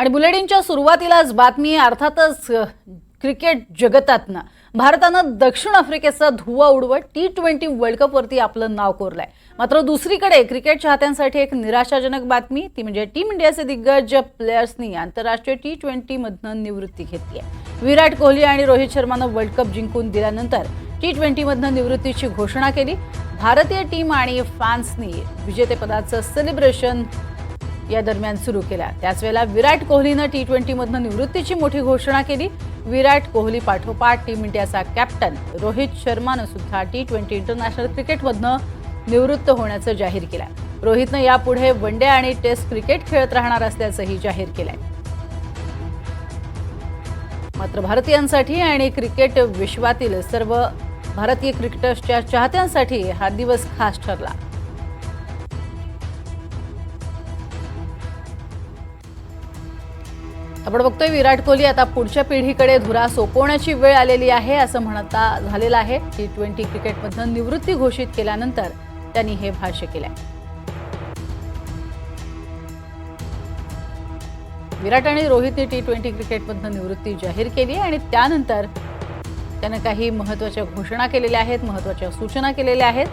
आणि बुलेटिनच्या सुरुवातीलाच बातमी अर्थातच क्रिकेट जगतातनं. भारतानं दक्षिण आफ्रिकेचा धुवा उडवत टी ट्वेंटी वर्ल्ड कपवरती आपलं नाव कोरलंय. मात्र दुसरीकडे क्रिकेट चाहत्यांसाठी एक निराशाजनक बातमी ती म्हणजे टीम इंडियाचे दिग्गज प्लेयर्सनी आंतरराष्ट्रीय टी ट्वेंटीमधनं निवृत्ती घेतली आहे. विराट कोहली आणि रोहित शर्मानं वर्ल्ड कप जिंकून दिल्यानंतर टी ट्वेंटीमधनं निवृत्तीची घोषणा केली. भारतीय टीम आणि फॅन्सनी विजेतेपदाचं सेलिब्रेशन या दरम्यान सुरू केल्या. त्याच वेळेला विराट कोहलीनं टी ट्वेंटीमधनं निवृत्तीची मोठी घोषणा केली. विराट कोहली पाठोपाठ टीम इंडियाचा कॅप्टन रोहित शर्मानं सुद्धा टी ट्वेंटी इंटरनॅशनल क्रिकेटमधनं निवृत्त होण्याचं जाहीर केलंय. रोहितनं यापुढे वन डे आणि टेस्ट क्रिकेट खेळत राहणार असल्याचंही जाहीर केलंय. मात्र भारतीयांसाठी आणि क्रिकेट विश्वातील सर्व भारतीय क्रिकेटर्सच्या चाहत्यांसाठी हा दिवस खास ठरला. आपण बघतोय विराट कोहली आता पुढच्या पिढीकडे धुरा सोपवण्याची वेळ आलेली आहे असं म्हणता झालेलं आहे. टी ट्वेंटी क्रिकेटमधनं निवृत्ती घोषित केल्यानंतर त्यांनी हे भाष्य केलंय. विराट आणि रोहितने टी ट्वेंटी क्रिकेटमधनं निवृत्ती जाहीर केली आणि त्यानंतर त्यानं काही महत्त्वाच्या घोषणा केलेल्या आहेत महत्त्वाच्या सूचना केलेल्या आहेत.